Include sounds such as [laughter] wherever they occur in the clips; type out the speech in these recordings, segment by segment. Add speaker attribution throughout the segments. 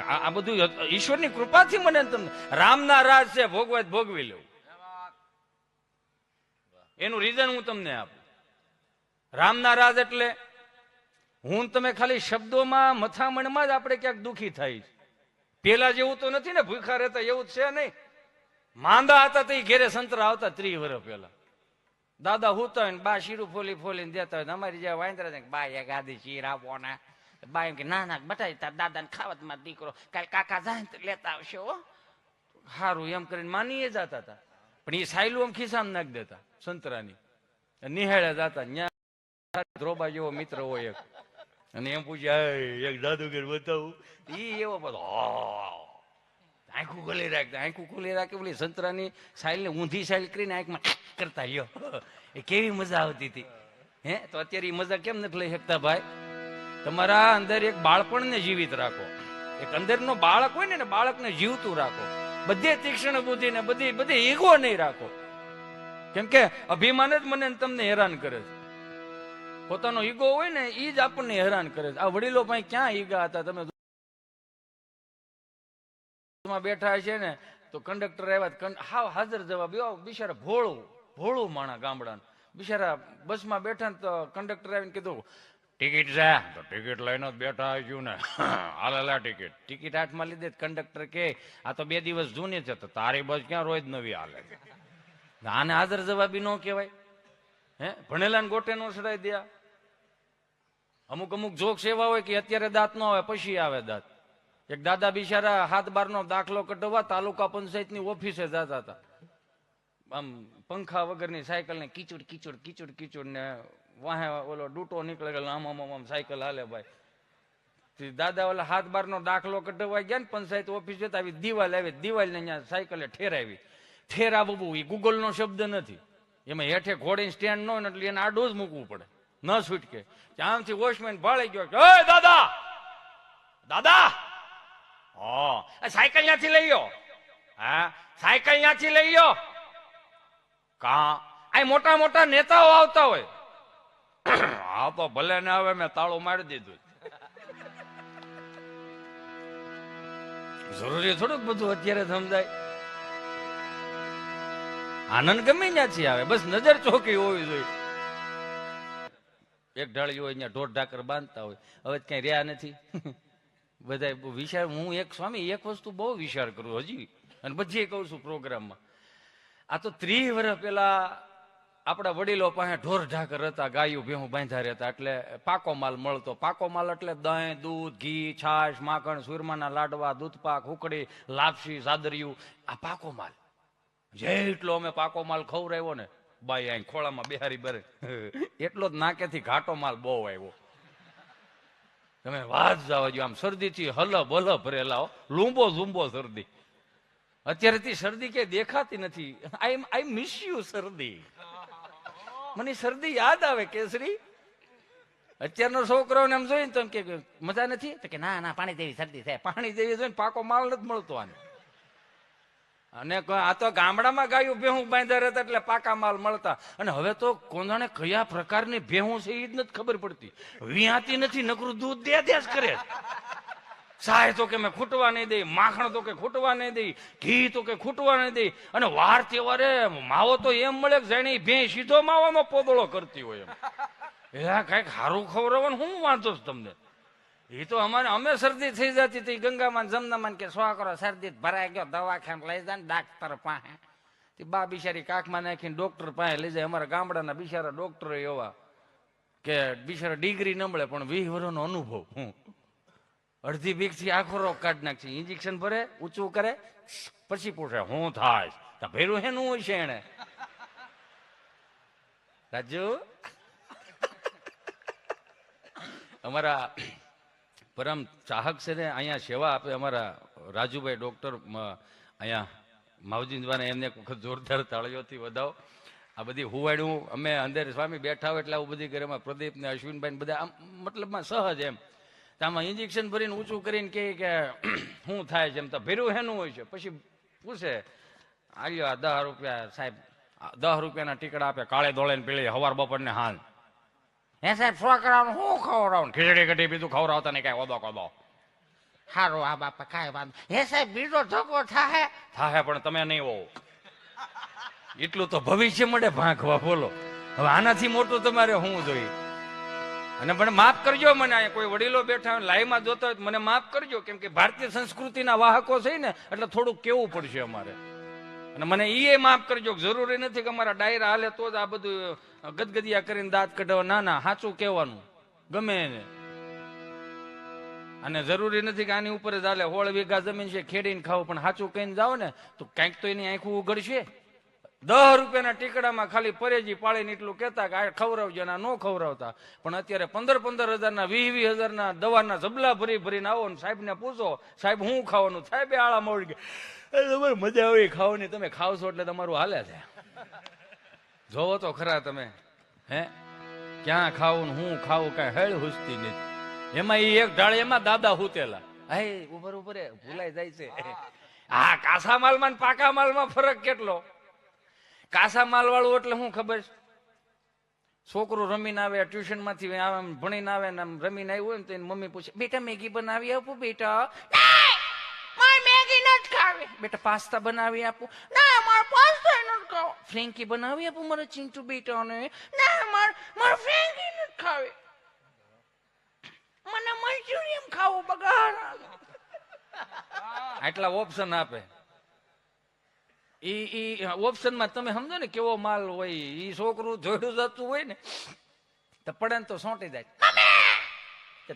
Speaker 1: આ બધું ઈશ્વરની કૃપાથી મને તમને રામના રાજ છે ભોગવા ભોગવી લેવું. એનું રીઝન હું તમને આપું. રામના રાજ એટલે હું તમે ખાલી શબ્દોમાં, મથામણમાં જ આપણે ક્યાંક દુખી થાય છે. પેલા જેવું તો નથી ને, ભૂખા રહેતા એવું છે નહીં. માંદા હતા તો ઘેરે સંતરા આવતા ત્રીસ વર્ષ પેલા દાદા હોય ને, બા શીરું ફોલી ફોલીને દેતા હોય અમારી જે વાંદરા બા, એક આધી શીર આપો ને. બા એમ કે ના ના બટાઈ તાર દાદાને ખાવતમાં દીકરો કાલ કાકા જાય ને લેતા આવશે હો સારું એમ કરીને માનીએ જતા હતા પણ એ સાયલું આમ ખિસ્સામાં નાખી દેતા સંતરાની નિહાળે જતા ત્યાં ધ્રોબા જેવો મિત્ર હોય એક અને એમ પૂછ્યા એક જાદુગર બતાવું એ એવો બધો આંખું ખોલી રાખતા આંખું ખોલી રાખે પેલી સંતરાની સાઈલને ઊંધી સાયલ કરીને આંખમાં કરતા લ્યો એ કેવી મજા આવતી હતી હે તો અત્યારે એ મજા કેમ નથી લઈ શકતા ભાઈ તમારા અંદર એક બાળપણને જીવિત રાખો. એક અંદરનો બાળક હોય ને બાળકને જીવતું રાખો. બધે તીક્ષ્ણ બુદ્ધિ ને બધી બધી ઈગો નહીં રાખો. કેમ કે અભિમાન જ મને તમને હેરાન કરે છે. પોતાનો ઈગો હોય ને એ જ આપણને હેરાન કરે છે. આ વડીલો ભાઈ ક્યાં ઈગા હતા? તમે બેઠા છે ને, તો કંડક્ટર આવ્યા હાવ હાજર જવાબ એવો બિચારા ભોળું ભોળું માણા ગામડાનું. બિચારા બસમાં બેઠા ને તો કંડક્ટર આવીને કીધું ટિકિટ છે. તો ટિકિટ લઈને બેઠા આવ્યું ને. [coughs] હાલે લે ટિકિટ. ટિકિટ હાથમાં લીધે કંડક્ટર કે, આ તો બે દિવસ જૂની છે, તો તારી બસ ક્યાં રોજ નવી હાલે આને હાજર જવાબી ન કહેવાય. હે? ભણેલા ને ગોટે નો સડાઈ દે અમુક અમુક જોક સેવા હોય કે અત્યારે દાંત ન આવે, પછી આવે દાંત. એક દાદા બિચારા હાથ બારનો દાખલો કઢવા તાલુકા પંચાયતની ઓફિસે જતા હતા. આમ પંખા વગરની સાયકલ ને કીચુડ કીચુડ કીચુડ કીચુડ ને વાહે ઓલો ડૂટો નીકળે ગયેલો આમ આમ આમ સાયકલ હાલે ભાઈ. દાદા ઓલા હાથ બારનો દાખલો કઢવા ગયા ને પંચાયત ઓફિસ જતા આવી દિવાલ આવી દિવાલ ને અહીંયા સાયકલે ઠેરાવી. ઠેરાવવું એ ગૂગલ નો શબ્દ નથી. એમાં હેઠે ઘોડીને સ્ટેન્ડ ન ને એટલે એને આડો જ મૂકવું પડે. ન છૂટકે. આમથી વોચમેન ભાળી ગયો કે, "ઓય દાદા! દાદા! હા. સાયકલ ત્યાંથી લઈ ગયો હા? સાયકલ ત્યાંથી લઈ ગયો કા? આ મોટા મોટા નેતાઓ આવતા હોય. હા તો ભલે ને આવે, મેં તાળું મારી દીધું. જરૂરી થોડુંક બધું અત્યારે સમજાય. આનંદ ગમે ત્યાંથી આવે, બસ નજર ચોકી હોવી જોઈએ. એક ઢાળી હોય અહીંયા ઢોર ઢાકર બાંધતા હોય. હવે કઈ રહ્યા નથી. બધા વિચાર, હું એક સ્વામી, એક વસ્તુ બહુ વિચાર કરું હજી. અને પછી કહું છું પ્રોગ્રામમાં. આ તો ત્રીસ વર્ષ પેલા આપણા વડીલો પાસે ઢોર ઢાકર હતા, ગાયું ભેહું બાંધા રહેતા, એટલે પાકો માલ મળતો. પાકો માલ એટલે દહીં, દૂધ, ઘી, છાશ, માખણ સુરમાના લાડવા, દૂધપાક, હુકડી, લાપસી સાદરિયું આ પાકો માલ. જેટલો અમે પાકો માલ ખવરાવ્યો ને, બાઈ અહીં ખોળામાં બેહારી બરે એટલો જ નાકેથી ઘાટો માલ બહુ આવ્યો. તમે વાત જવા જો આમ શરદીથી હલબ હલબ ભરેલા લુંબો ઝૂંબો શરદી. અત્યારે શરદી કે દેખાતી નથી. આઈ આઈ મિસ યુ શરદી. મને શરદી યાદ આવે, કેસરી. અત્યારનો છોકરો એમ જોઈને તો એમ કે, મજા નથી? તો કે, ના ના, પાણી જેવી શરદી થાય પાણી જેવી જોઈને પાકો માલ નથી મળતો આને. અને આ તો ગામડામાં ગાયું ભેહું બાંધ્યા રહેતા એટલે પાકા માલ મળતા. અને હવે તો કોંદાણે કયા પ્રકારની ભેહું છે એ જ નથી ખબર પડતી. વિહાતી નથી, નકરું દૂધ દે દે જ કરે. સાય તો કે મેં ખૂટવા નહીં દઈ, માખણ તો કે ખૂટવા નહીં દઈ, ઘી તો કે ખૂટવા નહીં દઈ. અને વાર તહેવારે માવો તો એમ મળે કે જાણે ભે સીધો માવામાં પોદળો કરતી હોય એમ. એ કંઈક સારું ખવડાવવાનું હું વાંધો છું તમને? એ તો અમારે, અમે શરદી થઈ જતી હતી, ગંગામાં જમનામાં કે કરો, શરદી ભરાઈ ગયો, દવાખાને લઈ જાય ને ડાક્ટર પાસે. તે બા બિચારી કાખમાં નાખીને ડોક્ટર પાસે લઈ જાય. અમારા ગામડાના બિચારા ડોક્ટર એવા કે બિચારા ડિગ્રી ન મળે, પણ વીસ વર્ષનો અનુભવ. હું અડધી બીકથી આખો રોગ કાઢી નાખશે. ઇન્જેક્શન ભરે, ઊંચું કરે, પછી પૂછે, હું થાય તો ભેરું હેનું હોય છે એને રાજુ? અમારા પરમ ચાહક છે ને, અહીંયા સેવા આપે અમારા રાજુભાઈ ડોક્ટર અહીંયા માવજીંદવાને એમને એક વખત જોરદાર તાળીઓથી વધાવો. આ બધી હુવાડ્યું અમે અંદર સ્વામી બેઠા હોય એટલે આવું બધી ઘરે પ્રદીપ ને અશ્વિનભાઈ બધા આમ, મતલબમાં સહજ એમ. તો આમાં ઇન્જેક્શન ભરીને ઊંચું કરીને કહે કે [clears throat] શું થાય છે? એમ તો ભેરું હેનું હોય છે. પછી પૂછે આવ્યો આ દસ રૂપિયા સાહેબ દસ રૂપિયાના ટીકડા આપે કાળે દોળે ને પીળી હવાર બપોર ને હાલ. હે સાહેબ સો કરાવવાનું? શું ખવડાવું? ખીચડી કઢી બીજું ખવડાવતા નહીં કાંઈ ઓદો કોદો.
Speaker 2: સારું આ બાપા કાંઈ વાંધો હે સાહેબ બીજો ધક્કો થાય
Speaker 1: થાહે પણ તમે નહીં હોવ. એટલું તો ભવિષ્ય મળે ભાંખવા બોલો. હવે આનાથી મોટું તમારે હું જોઈએ? અને પણ માફ કરજો, મને અહીંયા કોઈ વડીલો બેઠા હોય, લાઈવમાં જોતા હોય મને માફ કરજો, કેમ કે ભારતીય સંસ્કૃતિના વાહકો છે ને, એટલે થોડુંક કેવું પડશે અમારે. અને મને એ માફ કરજો જરૂરી નથી કે અમારા ડાયરા હાલે તો જ આ બધું ગદગદિયા કરીને દાંત કઢાવવા ના ના, સાચું કહેવાનું. ગમે એને. અને જરૂરી નથી કે આની ઉપર જ હાલે. હોળ વીઘા જમીન છે, ખેડીને ખાવું. પણ સાચું કહીને જાઓ ને, તો કંઈક તો એની આંખું ઉઘડશે. દસ રૂપિયાના ટીકડામાં ખાલી પરેજી પાળીને એટલું કહેતા કે આ ખવડાવજો ને આ ન ખવડાવતા. પણ અત્યારે પંદર પંદર હજારના વીસ વીસ હજારના દવાના જબલા ભરી ભરીને આવો ને સાહેબને પૂછો સાહેબ હું ખાવાનું? સાહેબે આળા મળી ગયા. તમારે મજા આવી ખાવાની. તમે ખાવશો એટલે તમારું હાલે છે. જોવો તો ખરા તમે. હે? ક્યાં ખાવું હું ખાવું કાંઈ હેળ હુસતી નથી. એમાં એ એક ઢાળ એમાં દાદા હુતેલા. હે ઉપર ઉપર ભૂલાઈ જાય છે. હા. કાસા માલમાં ને પાકા માલમાં ફરક કેટલો? કાસા માલ વાળું એટલે શું ખબર? છે? છોકરો રમીને આવે ટ્યુશનમાંથી આવે, આમ ભણીને આવે ને આમ રમીને આવ્યું હોય ને તો એની મમ્મી પૂછે, બેટા, મેગી બનાવી આપું, બેટા.
Speaker 2: મેગી નથી ખાવી.
Speaker 1: બેટા, પાસ્તા બનાવી આપું.
Speaker 2: ના, માર પાસ્તા નથી ખાવ.
Speaker 1: ફ્રેન્કી બનાવી આપું મારા ચિંટુ બેટાને.
Speaker 2: ના, મારે, માર ફ્રેન્કી નથી ખાવી. મને મંચુરિયમ ખાવું બગાડ
Speaker 1: આટલા ઓપ્શન આપે. ઈ ઈ ઓપ્શનમાં તમે સમજો ને કેવો માલ હોય, ઈ છોકરું જોડું જતું હોય ને, તો પડે ને તો સોંટી જાય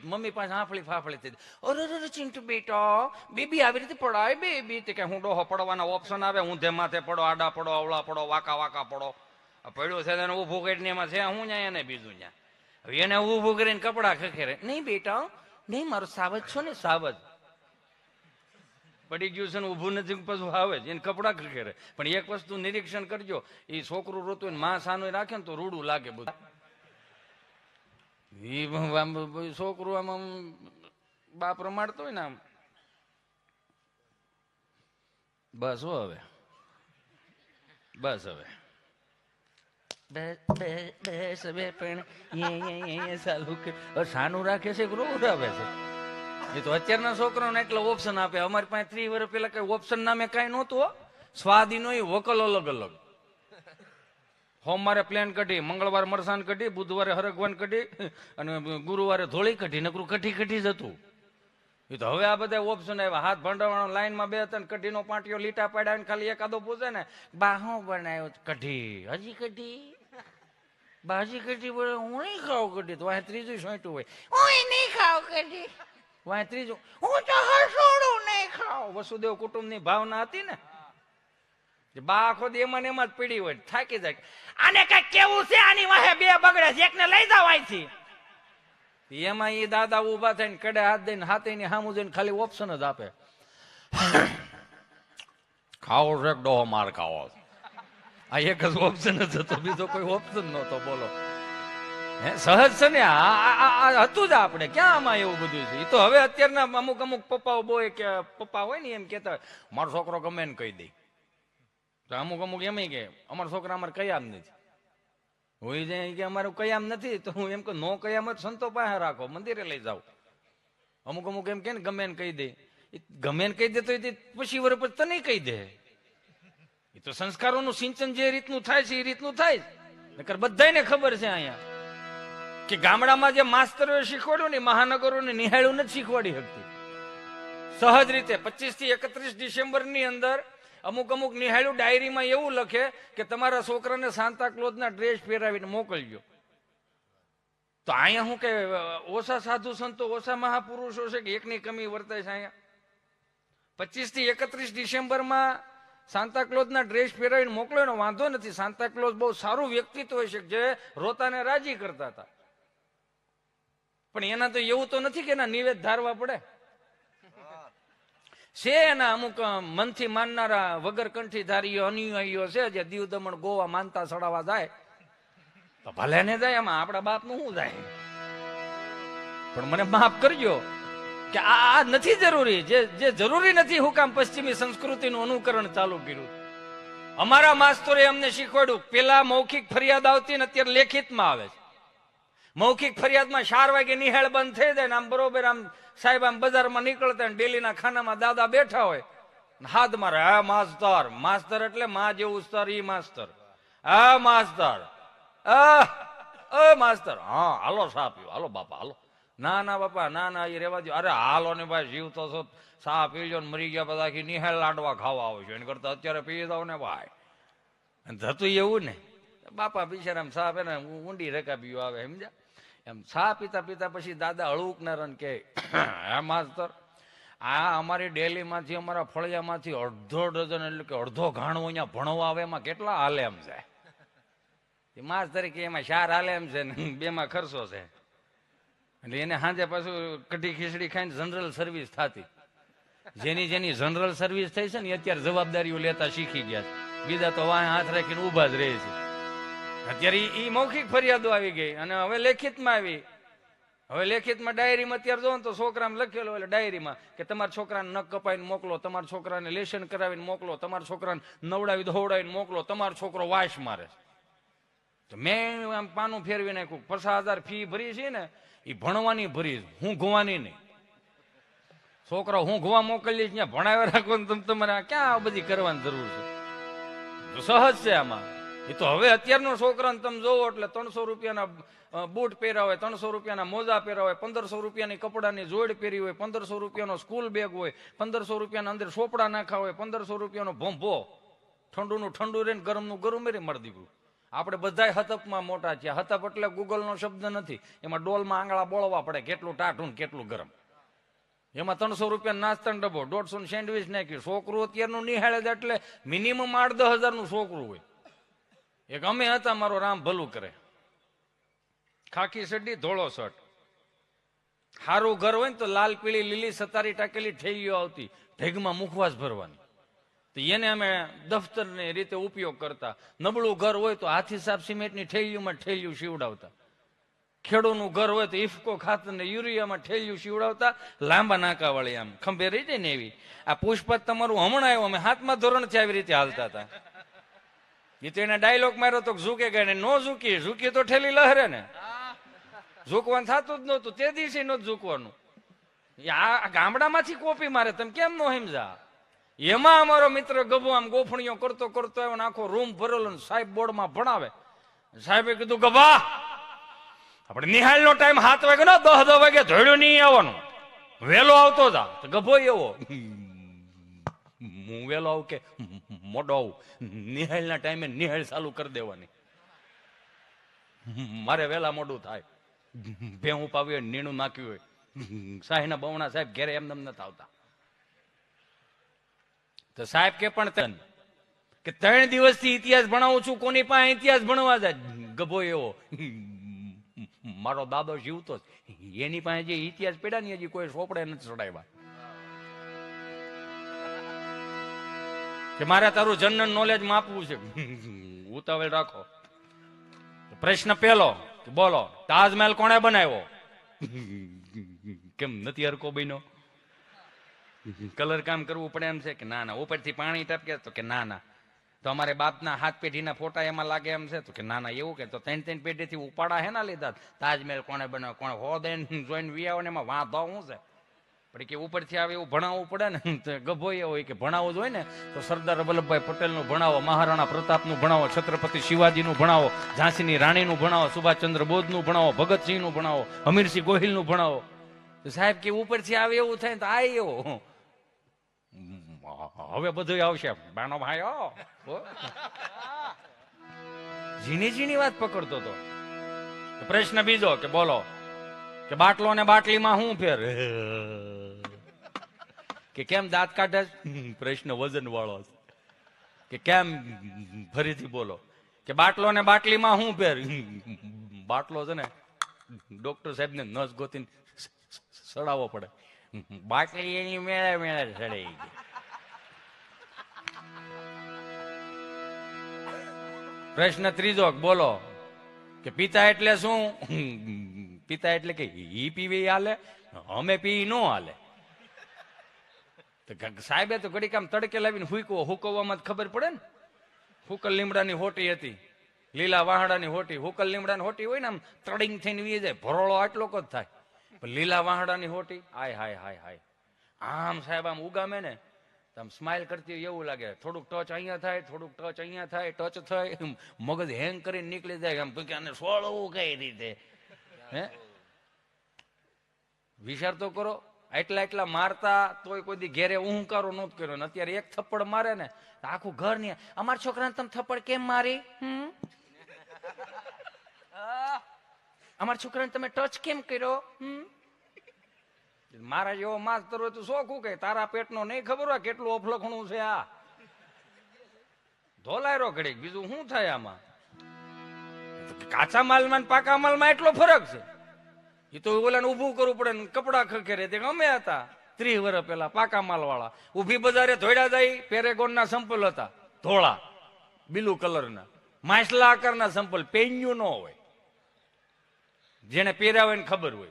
Speaker 1: મમ્મી પાસે આફળી ફાફળી થઈ જાય. અરે અરે ચિંટુ બેટા, બેબી આવી રીતે પડાય, બેબી. તે કે હું ડોહો પડવાના ઓપ્શન આવે, હું માથે પડો, આડા પડો, અવળા પડો, વાકા વાકા પડો. પડ્યો છે તેને ઊભું કરીને એમાં છે, હું ન્યા, એને બીજું જ્યાં હવે એને ઊભું કરીને કપડા ખખેરે. નહીં બેટા, નહીં, મારો સાવજ છો ને, સાવજ. પડી ગયું છે ને ઊભું નથી પાછું આવે જ એને કપડાં ખખેરે પણ એક વસ્તુ નિરીક્ષણ કરજો એ છોકરું રોતું હોય ને માં સાનું રાખે ને તો રૂડું લાગે બધું. એ છોકરું આમ આમ બાપ રમાડતો હોય ને આમ. બસ હો હવે. બસ હવે. બે સાનું રાખે છે કે રોવડાવે છે? એ તો અત્યારના છોકરાઓને એટલે ઓપ્શન આપે. અમારી પાસે ત્રી વર્ષ પેલા કઈ ઓપ્શન નામે કઈ નહોતું સ્વાદી સ્વાદીનો ય વકલ અલગ અલગ. સોમવારે પ્લેન કઢી, મંગળવારે મરસાન કઢી, બુધવારે હરગવાન કઢી, અને ગુરુવારે ધોળી કઢી, નકરું કઢી કઢી જતું એ તો હવે આ બધા ઓપ્શન આવ્યા. હાથ ભંડાવાનો લાઈનમાં બે ત્રણ કઢીનો પાટિયો લીટા પાડ્યા ખાલી એકાદો પૂછે ને, બા, હું બનાવ્યો કઢી. હજી કઢી. બાજી કઢી બોલે, હું નહીં ખાવ કઢી. તો ત્રીજું સોંટું હોય.
Speaker 2: હું નહીં ખાવ કઢી.
Speaker 1: વાંહે ત્રીજું,
Speaker 2: હું તો હસોડું નહીં ખાવ
Speaker 1: વસુદેવ કુટુંબની ભાવના હતી ને બા આખો એમાં એમાં જ પીડી હોય, થાકી જાય.
Speaker 2: આને કઈ કેવું છે? આની વાહે બે બગડે છે, એકને લઈ જાવ અહીંથી.
Speaker 1: એમાં એ દાદા ઊભા થઈને કડે હાથ દઈને હાથે ની સામું જઈને ખાલી ઓપ્શન જ આપે. ખાવો છે ડોહો માર ખાવો આ એક જ ઓપ્શન જ હતો, બીજો કોઈ ઓપ્શન નહોતો, બોલો. સહજ છે ને? આ હતું જ આપણે. ક્યાં આમાં એવું બધું છે? એ તો હવે અત્યારના અમુક અમુક પપ્પાઓ બોય કે પપ્પા હોય ને એમ કહેતા હોય, મારો છોકરો ગમે ને કહી દે. તો અમુક અમુક એમ કે, અમારા છોકરા અમારે કયામ નથી. હોય જાય કે, અમારું કયામ નથી. તો હું એમ કે નો કયામ જ સંતો પાસે રાખો, મંદિરે લઈ જાઓ. અમુક અમુક એમ કે ને, ગમે ને કહી દે. ગમે ને કહી દે તો પછી વર પછી તને કહી દે. એ તો સંસ્કારોનું સિંચન જે રીતનું થાય છે એ રીતનું થાય નકર બધાને ખબર છે અહીંયા. કે ગામડામાં જે માસ્તરોએ શીખવાડ્યું ને મહાનગરોને નિહાળ્યું નથી શીખવાડી શકતી. સહજ રીતે પચીસથી એકત્રીસ ડિસેમ્બરની અંદર અમુક અમુક નિહાળ્યું ડાયરીમાં એવું લખે કે તમારા છોકરાને સાંતા ક્લોઝના ડ્રેસ પહેરાવીને મોકલજો. તો અહીંયા શું કે, ઓછા સાધુ સંતો, ઓછા મહાપુરુષો છે કે એકની કમી વર્તાય છે અહીંયા? પચીસથી એકત્રીસ ડિસેમ્બરમાં સાંતા ક્લોઝના ડ્રેસ પહેરાવીને મોકલ્યો વાંધો નથી. સાંતા ક્લોઝ બહુ સારું વ્યક્તિત્વ હોય છે જે રોતાને રાજી કરતા હતા. પણ એના તો એવું તો નથી કે એના નિવેદ ધારવા પડે. છે એના અમુક મનથી માનનારા વગર કંઠી ધારીઓ અનુયાયીઓ છે જે દીવ દમણ ગોવા માનતા સડાવા જાય. તો ભલે ને જાય એમાં આપણા બાપનું શું જાય? પણ મને માફ કરજો કે આ નથી જરૂરી. જે જે જરૂરી નથી, હું કામ પશ્ચિમી સંસ્કૃતિનું અનુકરણ ચાલુ કર્યું. અમારા માસ્તરે અમને શીખવાડ્યું, પેલા મૌખિક ફરિયાદ આવતી ને અત્યારે લેખિતમાં આવે છે. મૌખિક ફરિયાદમાં ચાર વાગે નિહાળ બંધ થઈ જાય આમ બરોબર આમ સાહેબ આમ બજારમાં નીકળતા ને ડેલીના ખાનામાં દાદા બેઠા હોય હાથ મારે, હા, માસ્તર માસ્તર એટલે માં જેવું સ્તર, ઈ માસ્તર. હા, માસ્તર. આ અ, માસ્તર. હા, હાલો સા પીવો, હાલો બાપા, હાલો. ના ના, બાપા, ના ના એ રેવા દો અરે, હાલો ને ભાઈ, જીવ તો છો સા પીજો ને મરી ગયા બધા આખી નિહાળ લાડવા ખાવા આવો છો. એને કરતા અત્યારે પી દઉં ને ભાઈ. થતું એવું ને. બાપા બિચારા આમ એને ઊંડી રકાબીઓ આવે, સમજ્યા? એમ ચા પીતા પીતા પછી દાદા હળુકનાર કે હે માસ્તર, આ અમારી ડેલીમાંથી, અમારા ફળિયામાંથી અડધો ડઝન એટલે કે અડધો ઘાણો અહીંયા ભણવા આવે, એમાં કેટલા હાલે એમ એ માસ તરીકે એમાં ચાર હાલે એમ છે ને, બેમાં ખર્ચો છે. એટલે એને સાંજે પાછું કઢી ખીચડી ખાઈને જનરલ સર્વિસ થતી. જેની જેની જનરલ સર્વિસ થઈ છે ને અત્યારે જવાબદારીઓ લેતા શીખી ગયા છે. બીજા તો વાહ હાથ રાખીને ઊભા જ રહે છે. અત્યારે ઈ મૌખિક ફરિયાદો આવી ગઈ અને હવે લેખિતમાં આવી. હવે લેખિતમાં ડાયરીમાં અત્યારે જો ને તો છોકરામાં લખેલો એટલે ડાયરીમાં કે તમારા છોકરાને નખ કપાઈને મોકલો, તમારા છોકરાને લેશન કરાવીને મોકલો, તમારા છોકરાને નવડાવી ધોવડાવીને મોકલો, તમારો છોકરો વાસ મારે તો મેં આમ પાનું ફેરવી નાખ્યું. પચાસ હજાર ફી ભરી છે ને એ ભણવાની ભરી હું ગુવાની નહીં. છોકરો હું ગુવા મોકલી ત્યાં ભણાવ્યા રાખો ને તમે તમારે ક્યાં આ બધી કરવાની જરૂર છે? સહજ છે આમાં. એ તો હવે અત્યારનો છોકરાને તમે જોવો એટલે ત્રણસો રૂપિયાના બૂટ પહેર્યા હોય, ત્રણસો રૂપિયાના મોજા પહેર્યા હોય, પંદરસો રૂપિયાની કપડાની જોડ પહેરી હોય, પંદરસો રૂપિયાનો સ્કૂલ બેગ હોય, પંદરસો રૂપિયાના અંદર સોપડા નાખા હોય, પંદરસો રૂપિયાનો ભંભો. ઠંડુનું ઠંડુ રહે ને ગરમનું ગરમ રે મળી દીકરું આપણે બધાય હતપમાં મોટા છીએ હતપ એટલે ગૂગલનો શબ્દ નથી. એમાં ડોલમાં આંગળા બોળવા પડે કેટલું ટાઢું કેટલું ગરમ. એમાં ત્રણસો રૂપિયા નાસ્તા ડબ્બો દોઢસો સેન્ડવિચ નાખ્યું છોકરું અત્યારનું નિહાળે એટલે મિનિમમ આઠ દસ હજારનું છોકરું હોય. એક અમે હતા, મારો રામ ભલું કરે. ખાખી સડી ધોળો શર્ટ. સારું ઘર હોય ને તો લાલ, પીળી, લીલી સતારી ટાકેલી ઠેલીઓ આવતી. ઢેગમાં મુખવાસ ભરવાની. તો એને અમે દફતરની રીતે ઉપયોગ કરતા. નબળું ઘર હોય તો હાથી સાફ સિમેન્ટની ઠેલીઓમાં ઠેલિયું સીવડાવતા ખેડૂતનું ઘર હોય તો ઇફકો ખાતર ને યુરિયામાં ઠેલિયું સીવડાવતા લાંબા નાકા વાળી આમ. ખંભે રહી જાય ને એવી. આ પુષ્પત તમારું હમણાં આવ્યું. અમે હાથમાં ધોરણથી આવી રીતે હાલતા હતા. એ તો એને ડાયલોગ માર્યો તો ઝૂકે કે ને નો ઝૂકી. ઝૂકી તો ઠેલી લહરે ને. ઝૂકવાનું થતું જ નહોતું. તે દિવસે નહોતું ઝૂકવાનું. આ ગામડામાંથી કોપી મારે. તમે કેમ નો સમજા એમાં અમારો મિત્ર ગભો આમ ગોફણીઓ કરતો કરતો આવ્યો ને આખો રૂમ ભરેલો ને સાહેબ બોર્ડમાં ભણાવે. સાહેબે કીધું, ગભા, આપણે નિહાળનો ટાઈમ હાથ વાગે ને દસ દસ વાગે ધોળ્યો નહીં આવવાનું. વેલો આવતો જા. ગભો એવો. હું વેલો આવું કે, મોડો આવું. નિહાળના ટાઈમે નિહાળ ચાલુ કરી દેવાની. મારે વેલા મોડું થાય. ભેહું પાવી હોય, નીણું નાખ્યું હોય. સાહીના બવણા સાહેબ ઘેરે એમ નમ નથી આવતા. તો સાહેબ કે પણ તન કે ત્રણ દિવસથી ઇતિહાસ ભણાવું છું, કોની પાસે ઇતિહાસ ભણવા જાય? ગભો એવો. મારો દાદો જીવતો એની પાસે જે ઇતિહાસ પડ્યા ને હજી કોઈ સોપડે નથી ચડાવ્યા. કે મારે તારું જનરલ નોલેજ માપવું છે. [laughs] ઉતાવળ રાખો. પ્રશ્ન પહેલો બોલો, તાજમહેલ કોણે બનાવ્યો? [laughs] કેમ નથી હરકો બન્યો? [laughs] કલર કામ કરવું પડે એમ છે કે ના ના. ઉપરથી પાણી ટપકે તો કે ના ના. તો અમારે બાપના હાથ પેઢીના ફોટા એમાં લાગે એમ છે તો કે ના ના, એવું કે તો ત્રણ ત્રણ પેઢીથી ઉપાડા હે ના લીધા. તાજમહેલ કોણે બનાવ્યો? કોણે હો દઈને જોઈને વિયાવો ને એમાં વાંધો શું છે? પણ કે ઉપરથી આવે એવું ભણાવવું પડે ને, [laughs] તો ગભો એ હોય કે ભણાવવું જ હોય ને, તો સરદાર વલ્લભભાઈ પટેલનું ભણાવો, મહારાણા પ્રતાપનું ભણાવો, છત્રપતિ શિવાજીનું ભણાવો, ઝાંસીની રાણીનું ભણાવો, સુભાષચંદ્ર બોઝનું ભણાવો, ભગતસિંહનું ભણાવો હમીરસિંહ ગોહિલનું ભણાવો. તો સાહેબ કે ઉપરથી આવે એવું થાય તો આ એવો. હવે બધું આવશે બાનો ભાઈ, હો. હો. ઝીણી ઝીણી વાત પકડતો તો પ્રશ્ન બીજો કે બોલો. કે બાટલો ને બાટલીમાં શું ફેર? કે કેમ દાંત કાઢે પ્રશ્ન વજન વાળો કે કેમ ફરીથી બોલો? કે બાટલો ને બાટલીમાં શું ફેર? બાટલો છે ને ડોક્ટર સાહેબ ને નસ ગોતીને સ- સડાવવો પડે. બાટલી એની મેળે મેળે સડાઈ ગઈ. પ્રશ્ન ત્રીજો બોલો કે પિતા એટલે શું? પિતા એટલે કે ઈ પીવે હાલે, અમે પી નો હાલે. સાહેબે તો ઘડી આમ તડકે લાવીને હુકવો હુકવવામાં જ ખબર પડે ને? હુકલ લીમડાની હોટી હતી, લીલા વાહડાની હોટી, હુકલ લીમડાની હોટી હોય ને આમ તડિંગ થઈને વી જાય, ભરોળો આટલો જ થાય? પણ લીલા વાહડાની હોટી હાય હાય હાય હાય. આમ સાહેબ આમ ઉગામે ને આમ સ્માઇલ કરતી હોય એવું લાગે, થોડુંક ટચ અહીંયા થાય, થોડુંક ટચ અહીંયા થાય ટચ થાય મગજ હેંગ કરીને નીકળી જાય, આમ કે આને સોળવું કઈ રીતે? હે? વિચાર તો કરો એટલા એટલા મારતા તોય કોઈ દી ઘેરે ઊંકારો નહોતો કર્યો ને અત્યારે એક થપ્પડ મારે ને આખું ઘર ને અમારા છોકરાને તમે થપ્પડ કેમ મારી? હમ? અમારા છોકરાને તમે ટચ કેમ કર્યો? મારા જેવો માસ્તર હોય તો શોખું કે તારા પેટનો નહીં ખબર હોય કેટલું અફલખણું છે આ. ધોલાયરો ઘડીક બીજું શું થાય આમાં? કાચા માલમાં પાકા માલમાં એટલો ફરક છે. એ તો ઓલાને ઊભું કરવું પડે ને કપડા ખખેરે. તે અમે હતા. ત્રીસ વર્ષ પેલા પાકા માલ વાળા ઊભી બજારે ધોડા જાય પેરેગોન ના સંપલ હતા. ધોળા. બિલુ કલરના. માછલા આકારના સંપલ, પેન્યુ ન હોય. જેને પહેર્યા હોય ને ખબર હોય.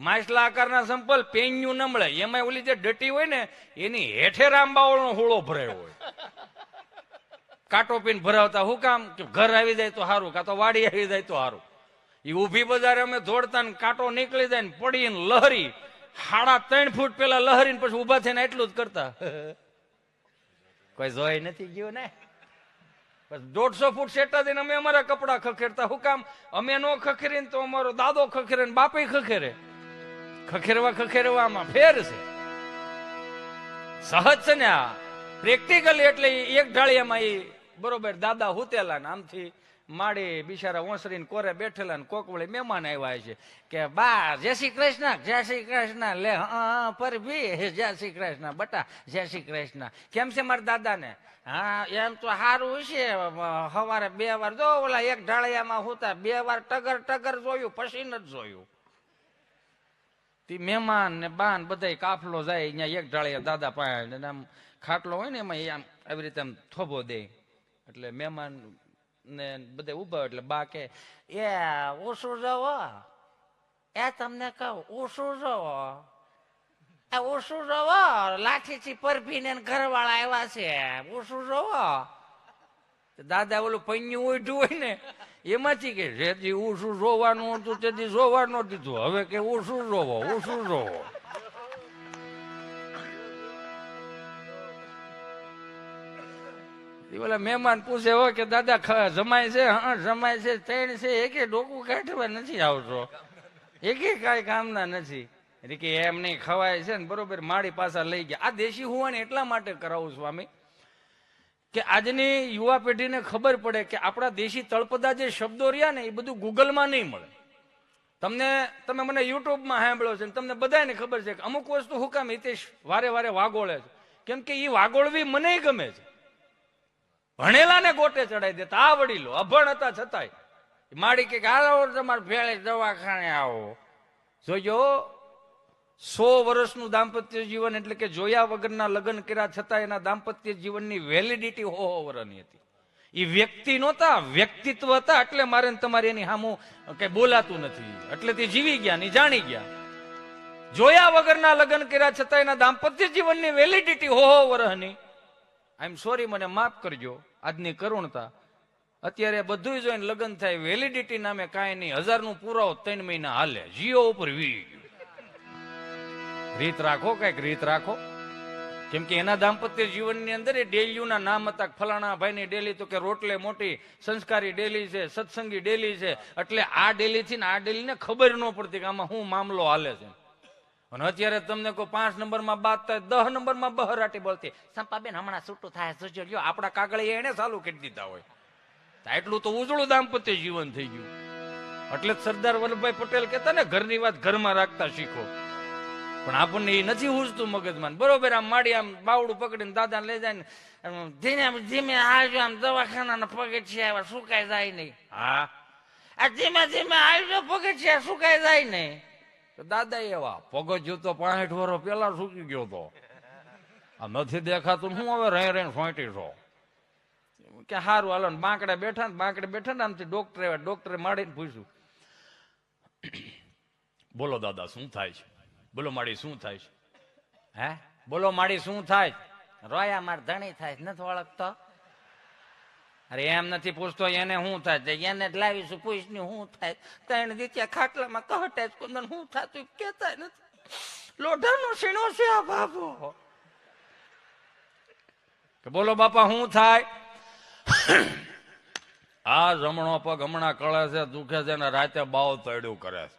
Speaker 1: માછલા આકારના સંપલ, પેન્યુ ન મળે. એમાં ઓલી જે ડટી હોય ને, એની હેઠે રામબાવળનો હોળો ભરાયો હોય. કાંટો પીને ભરાવતા હું કામ? કે ઘર આવી જાય તો સારું કાં તો વાડી આવી જાય તો સારું એ ઊભી બજારે અમે દોડતા ને કાંટો નીકળી જાય ને પડી ને લહરી. સાડા ત્રણ ફૂટ પેલા લહરી ને પછી ઊભા થઈને એટલું જ કરતા. [laughs] કોઈ જોઈ નથી ગયું ને? દોઢસો ફૂટ સેટા દઈને અમે અમારા કપડા ખખેરતા હું કામ? અમે નો ખખેરીને તો અમારો દાદો ખખેરે ને બાપે ખખેરે. ખખેરવા ખખેરવામાં ફેર છે. સહજ છે ને આ. પ્રેક્ટિકલી એટલે એક ઢાળિયામાં એ બરોબર, દાદા હુતેલા ને આમથી માડી બિચારા ઓસરીને કોરે બેઠેલા ને કોક વળી મહેમાન આવ્યા છે કે, બા, જય શ્રી કૃષ્ણ, જય શ્રી કૃષ્ણ. લે, હા પર ભી જય શ્રી કૃષ્ણ. બટા, જય શ્રી કૃષ્ણ. કેમ છે મારા દાદાને? હા, એમ તો સારું છે સવારે બે વાર જો ઓલા એક ઢાળિયામાં હુતા, બે વાર ટગર ટગર જોયું, પછી નથી જોયું. તે મહેમાન ને બાન બધા કાફલો જાય અહીંયા એક ઢાળિયા દાદા પાસે આમ ખાટલો હોય ને એમાં આમ આવી રીતે આમ થોભો દે. એટલે મહેમાન ને બધા ઊભા એટલે બા કે, એ, ઓછું જવો એ તમને કહું, ઓછું જવો એ, ઓછું જવો લાઠીથી પરભીને ઘરવાળા આવ્યા છે. ઓછું જવો દાદા ઓલું પૈયું ઉઠ્યું હોય ને, એમાંથી કે, જેથી ઓછું જોવાનું હતું, તેથી જોવા ન દીધું હવે કે, ઓછું જોવો ઓછું જોવો. ઓલા મહેમાન પૂછે હો કે દાદા જમાય છે, હા જમાય છે ત્રણ છે, એકે ડોકું કાઢવા નથી આવતો. એકે કાંઈ કામના નથી. એટલે કે એમ નહીં, ખવાય છે ને, બરોબર, માળી પાછા લઈ ગયા. આ દેશી હોવાની એટલા માટે કરાવું સ્વામી, કે આજની યુવા પેઢીને ખબર પડે કે આપણા દેશી તળપદા જે શબ્દો રહ્યા ને, એ બધું ગૂગલમાં નહીં મળે. તમને, તમે મને યુટ્યુબમાં સાંભળો છે તમને બધાને ખબર છે કે અમુક વસ્તુ હું કામ હિતેશ વારે વારે વાગોળે છે. કેમ કે એ વાગોળવી મને ગમે છે. ભણેલા ને ગોટે ચડાઈ દેતા. આ વડીલો અભણ હતા છતાંય. માડી કે હાલો તમારે ભેળે દવાખાને આવો. જોજો, સો વર્ષનું દાંપત્ય જીવન એટલે કે જોયા વગરના લગ્ન કર્યા છતાં એના દાંપત્ય જીવનની વેલિડિટી હો વર્ષની હતી. એ વ્યક્તિ નહોતા, વ્યક્તિત્વ હતા, એટલે મારે તમારે એની સામું કઈ બોલાતું નથી. એટલે તે જીવી ગયા ની જાણી ગયા. જોયા વગરના લગ્ન કર્યા છતાં એના દાંપત્ય જીવનની વેલિડિટી હો વર્ષની આઈ એમ સોરી મને માફ કરજો. આજની કરુણતા. અત્યારે બધું જોઈને લગ્ન થાય વેલિડિટી નામે કાંઈ નહીં. હજારનું પુરાવો ત્રણ મહિના હાલે. જીઓ ઉપર વી રીત રાખો, કંઈક રીત રાખો. કેમ કે એના દાંપત્ય જીવનની અંદર એ ડેલીઓના નામ હતા ફલાણા ભાઈની ડેલી તો કે રોટલે મોટી સંસ્કારી ડેલી છે, સત્સંગી ડેલી છે. એટલે આ ડેલી થી ને આ ડેલી ને ખબર ન પડતી કે આમાં શું મામલો હાલે છે. અને અત્યારે તમને કોઈ પાંચ નંબરમાં બાદ થાય દહ નંબરમાં બહરાટી બોલતી. સંપાબેન હમણાં છૂટું થાય જોજો લ્યો. આપણા કાગળિયા એને ચાલુ કરી દીધા હોય. એટલું તો ઉજળું દાંપત્ય જીવન થઈ ગયું. એટલે જ સરદાર વલ્લભભાઈ પટેલ કહેતા ને ઘરની વાત ઘરમાં રાખતા શીખો. પણ આપણને એ નથી ઉજતું મગજમાં. બરોબર આમ માડી આમ બાવડું પકડીને દાદા લઈ જાય ને ધીમે ધીમે આવજો આમ દવાખાના પગથિયા સુકાઈ જાય નહીં. હા. આ ધીમે ધીમે આવજો પગથિયા સુકાઈ જાય નહીં. દાદા એવા પગજ્યું તો પાંઠ વર્ષ પેલા સૂકી ગયો તો. આ નથી દેખાતું હું હવે રહી રહીને ફોંટી છો? કે, હારું, હાલો બાંકડે બેઠા ને, બાંકડે બેઠા ને, આમથી ડોક્ટરે ડોક્ટરે માડીને પૂછ્યું. [clears throat] બોલો, દાદા, શું થાય છે? બોલો, માડી, શું થાય છે? હે? બોલો, માડી, શું થાય રોયા માર ધણી થાય નથી ઓળખતો? અરે એમ નથી પૂછતો એને શું થાય એને જ લાવીશું પૂછને શું થાય? ત્રણ દીત્યા ખાટલામાં કહટે જ કુંદન શું થતું? કેતા નથી. લોઢાનો સીણો છે આ બાબો કે બોલો બાપા શું થાય? આ જમણો પગ હમણાં કળે છે દુખે છે ને રાતે બાવ તડ્યું કરે છે.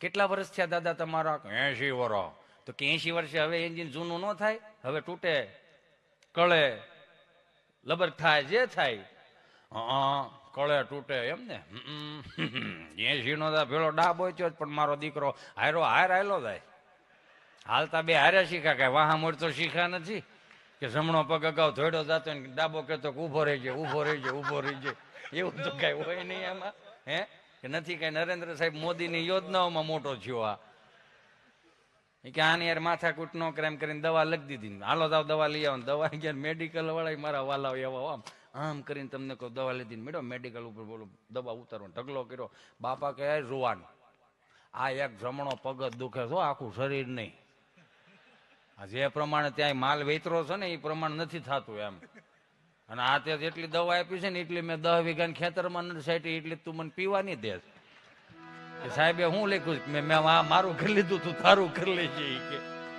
Speaker 1: કેટલા વર્ષ થયા દાદા તમારા? એસી વર્ષ તો કે એસી વર્ષે હવે એન્જિન જૂનું ન થાય? હવે તૂટે કળે. લબર થાય, જે થાય. કળે તૂટે એમ ને. એસી નો પેલો ડા છે પણ મારો દીકરો હારો હાર આયલો થાય હાલતા બે હારે શીખા, કઈ વાહા મોડતો શીખા નથી. કે જમણો પગ અગાઉ ધોડો જતો ને ડાબો કહેતો કે ઊભો રહી જાય ઊભો રહી જાય ઊભો રહી જાય એવું તો કઈ હોય નહીં એમાં હે? કે નથી કઈ? નરેન્દ્ર સાહેબ મોદીની યોજનાઓમાં મોટો થયો આ. કે આની યાર માથાકૂટ નો કરે એમ કરીને દવા લખી દીધી હાલો તાવ દવા લઈ આવો દવા ગયા મેડિકલ વાળા મારા વાલા એવા આમ. આમ કરીને તમને કહું, દવા લીધી મેડમ મેડિકલ ઉપર બોલો, દવા ઉતારો ઢગલો કર્યો. બાપા કહે રોવાનું. આ એક જમણો પગ દુખે છો આખું શરીર નહીં. જે પ્રમાણે ત્યાં માલ વેતરો છે ને, એ પ્રમાણે નથી થતું એમ. અને આ તે જેટલી દવા આપી છે ને, એટલી મેં દહ વીઘા ખેતરમાં નથી એટલી તું મને પીવાની દે સાહેબે હું લખ્યું? મેં મારું કરી લીધું તું તારું કરી લેજે કે.